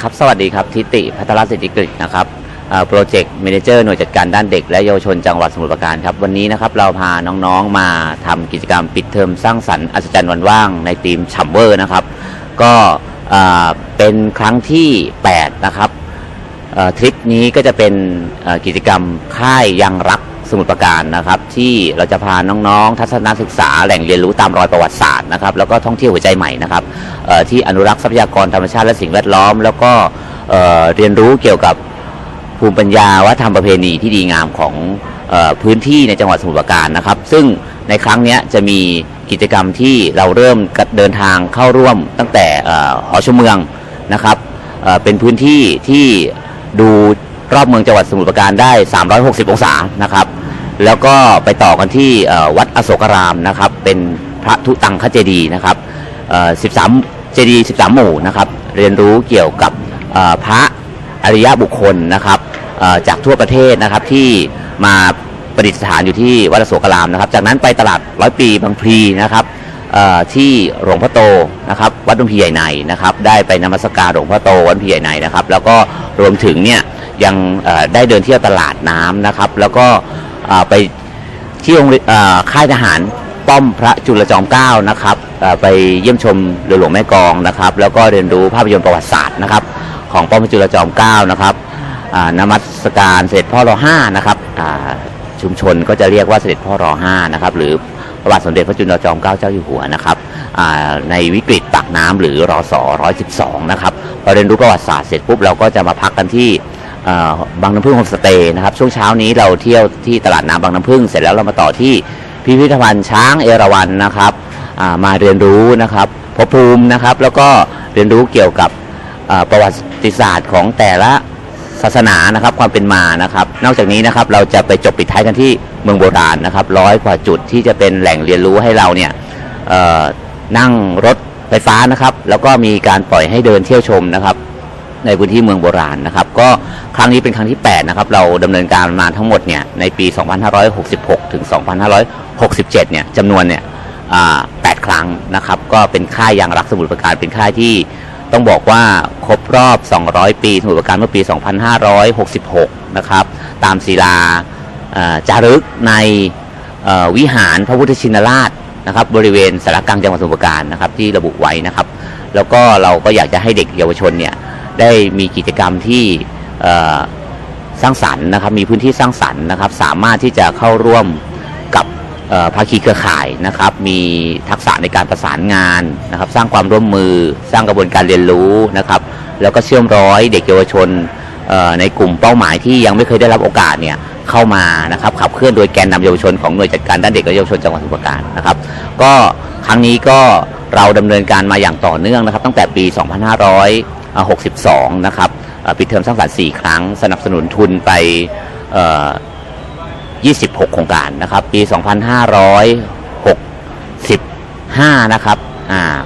ครับสวัสดีครับทิติพัทรสิทธิกฤษนะครับโปรเจกต์เมนเจอร์หน่วยจัดการด้านเด็กและเยาวชนจังหวัดสมุทรปราการครับวันนี้นะครับเราพาน้องๆมาทำกิจกรรมปิดเทอมสร้างสรรค์อัศจรรย์วันว่างในทีมชัมเวอร์นะครับ ก็เป็นครั้งที่ 8 นะครับทริปนี้ก็จะเป็นกิจกรรมค่ายยังรัก สมุทรปราการนะครับ ที่เราจะพาน้องๆ ทัศนศึกษาแหล่งเรียนรู้ตามรอยประวัติศาสตร์นะครับแล้วก็ท่องเที่ยวหัวใจใหม่นะครับที่อนุรักษ์ทรัพยากรธรรมชาติและสิ่งแวดล้อม แล้วก็เเรียนรู้เกี่ยวกับภูมิปัญญาวัฒนธรรมประเพณีที่ดีงามของออพื้นที่ในจังหวัดสมุทรปราการนะครับ ซึ่งในครั้งนี้จะมีกิจกรรมที่เราเริ่มเดินทางเข้าร่วมตั้งแต่หอชมเมืองนะครับเเป็นพื้นที่ที่ดู รอบเมืองจังหวัดสมุทรปราการได้ 360 องศานะครับ แล้วก็ไปต่อกันที่วัดอโศการามนะครับ เป็นพระทุตังคเจดีนะครับ 13 เจดี 13 หมู่นะครับ เรียนรู้เกี่ยวกับพระอริยบุคคลนะครับจากทั่วประเทศนะครับที่มาประดิษฐานอยู่ที่วัดอโศการามนะครับ จากนั้นไปตลาดร้อยปีบางพลีนะครับที่หลวงพ่อโตนะครับ วัดบางพลีใหญ่ในนะครับ ได้ไปนมัสการหลวงพ่อโตวัดบางพลีใหญ่ในนะครับ แล้วก็รวมถึงเนี่ย ยังได้เดินเที่ยวตลาดน้ำนะครับ แล้วก็ไปที่โรงเรียนอ่าค่ายทหารป้อมพระจุลจอมเกล้านะครับไปเยี่ยมชมเรือหลวงแม่กองนะครับ แล้วก็เรียนรู้ภาพยนตร์ประวัติศาสตร์นะครับ ของป้อมพระจุลจอมเกล้านะครับนมัสการเสด็จพ่อรอห้านะครับชุมชนก็จะเรียกว่าเสด็จพ่อรอห้านะครับ หรือพระบาทสมเด็จพระจุลจอมเกล้าเจ้าอยู่หัวนะครับในวิกฤตปากน้ำหรือรอส112นะครับพอเรียนรู้ประวัติศาสตร์เสร็จปุ๊บเราก็จะมาพักกันที่ บางน้ำพึ่งโฮมสเตย์นะครับช่วงเช้านี้เราเที่ยวที่ตลาดน้ำบางน้ำพึ่งเสร็จแล้วเรามาต่อที่พิพิธภัณฑ์ช้างเอราวัณนะครับมาเรียนรู้นะครับภพภูมินะครับแล้วก็เรียนรู้เกี่ยวกับประวัติศาสตร์ของแต่ละศาสนานะครับความเป็นมานะครับ นอกจากนี้นะครับเราจะไปจบปิดท้ายกันที่เมืองโบราณนะครับร้อยกว่าจุดที่จะเป็นแหล่งเรียนรู้ให้เราเนี่ยนั่งรถไฟฟ้านะครับ แล้วก็มีการปล่อยให้เดินเที่ยวชมนะครับ ในพื้นที่เมืองโบราณนะครับ ก็ครั้งนี้เป็นครั้งที่ 8 นะครับ เราดำเนินการมาทั้งหมดเนี่ยในปี 2566 ถึง 2567 เนี่ยจำนวนเนี่ยอ่า8ครั้งนะครับ ก็เป็นค่ายยางรักสมุทรปราการเป็นค่ายที่ต้องบอกว่าครบรอบ 200 ปีสมุทรปราการเมื่อปี 2566 นะครับ ตามศิลาจารึกในวิหารพระพุทธชินราชนะครับบริเวณสารกลางจังหวัดสมุทรปราการนะครับที่ระบุไว้นะครับ แล้วก็เราก็อยากจะให้เด็กเยาวชนเนี่ย ได้มีกิจกรรมที่สร้างสรรค์นะครับ มีพื้นที่สร้างสรรค์นะครับ สามารถที่จะเข้าร่วมกับภาคีเครือข่ายนะครับ มีทักษะในการประสานงานนะครับ สร้างความร่วมมือ สร้างกระบวนการเรียนรู้นะครับ แล้วก็เชื่อมร้อยเด็กเยาวชนในกลุ่มเป้าหมายที่ยังไม่เคยได้รับโอกาสเนี่ยเข้ามานะครับขับเคลื่อนโดยแกนนำเยาวชนของหน่วยจัดการด้านเด็กและเยาวชนจังหวัดสมุทรปราการนะครับก็ครั้งนี้ก็เราดำเนินการมาอย่างต่อเนื่องนะครับ ตั้งแต่ปี 62 นะครับปิดเทอมสร้างสรรค์4ครั้ง สนับสนุนทุนไป 26 โครงการนะครับ ปี 2565 นะครับ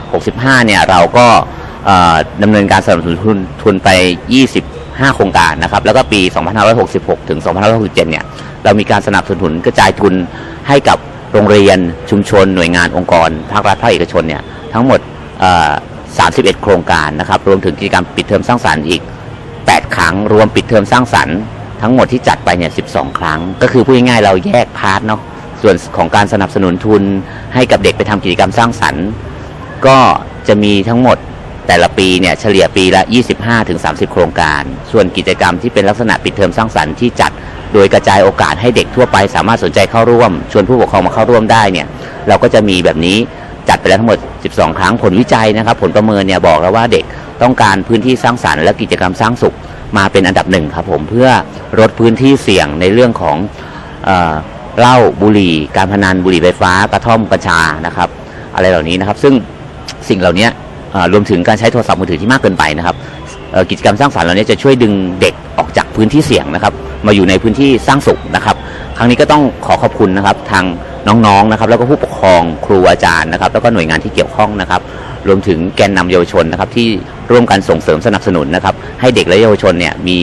65 เนี่ยเราก็ดำเนินการสนับสนุนทุนทุนไป 25 โครงการนะครับ แล้วก็ปี 2566 ถึง 2567 เนี่ย เรามีการสนับสนุนกระจายทุนให้กับโรงเรียนชุมชนหน่วยงานองค์กร ภาครัฐภาคเอกชนเนี่ยทั้งหมด 31 โครงการนะครับ รวมถึงกิจกรรมปิดเทอมสร้างสรรค์อีก 8 ครั้ง รวมปิดเทอมสร้างสรรค์ทั้งหมดที่จัดไปเนี่ย 12 ครั้ง ก็คือพูดง่ายๆเราแยกพาร์ทเนาะ ส่วนของการสนับสนุนทุนให้กับเด็กไปทำกิจกรรมสร้างสรรค์ ก็จะมีทั้งหมดแต่ละปีเนี่ยเฉลี่ยปีละ 25-30 โครงการ ส่วนกิจกรรมที่เป็นลักษณะปิดเทอมสร้างสรรค์ที่จัดโดยกระจายโอกาสให้เด็กทั่วไปสามารถสนใจเข้าร่วม ชวนผู้ปกครองมาเข้าร่วมได้เนี่ย เราก็จะมีแบบนี้ จัดไปแล้วทั้งหมด 12 ครั้งผลวิจัยนะครับ ผลประเมินเนี่ยบอกแล้วว่าเด็กต้องการพื้นที่สร้างสรรค์และกิจกรรมสร้างสุขมาเป็นอันดับหนึ่งครับผมเพื่อลดพื้นที่เสี่ยงในเรื่องของเอ่อเหล้าบุหรี่ การพนันบุหรี่ไฟฟ้ากระท่อมกัญชานะครับ อะไรเหล่านี้นะครับ ซึ่งสิ่งเหล่านี้รวมถึงการใช้โทรศัพท์มือถือที่มากเกินไปนะครับกิจกรรมสร้างสรรค์เหล่านี้จะช่วยดึงเด็กออกจากพื้นที่เสี่ยงนะครับ มาอยู่ในพื้นที่สร้างสุขนะครับ ครั้งนี้ก็ต้องขอขอบคุณนะครับทาง น้องๆนะครับ แล้วก็ผู้ปกครองครูอาจารย์นะครับ แล้วก็หน่วยงานที่เกี่ยวข้องนะครับ รวมถึงแกนนำเยาวชนนะครับ ที่ร่วมกันส่งเสริมสนับสนุนนะครับ ให้เด็กและเยาวชนเนี่ยมี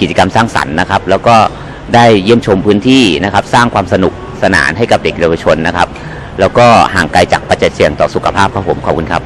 กิจกรรมสร้างสรรค์นะครับ แล้วก็ได้เยี่ยมชมพื้นที่นะครับ สร้างความสนุกสนานให้กับเด็กเยาวชนนะครับ แล้วก็ห่างไกลจากปัจจัยเสี่ยงต่อสุขภาพครับผมขอบคุณครับ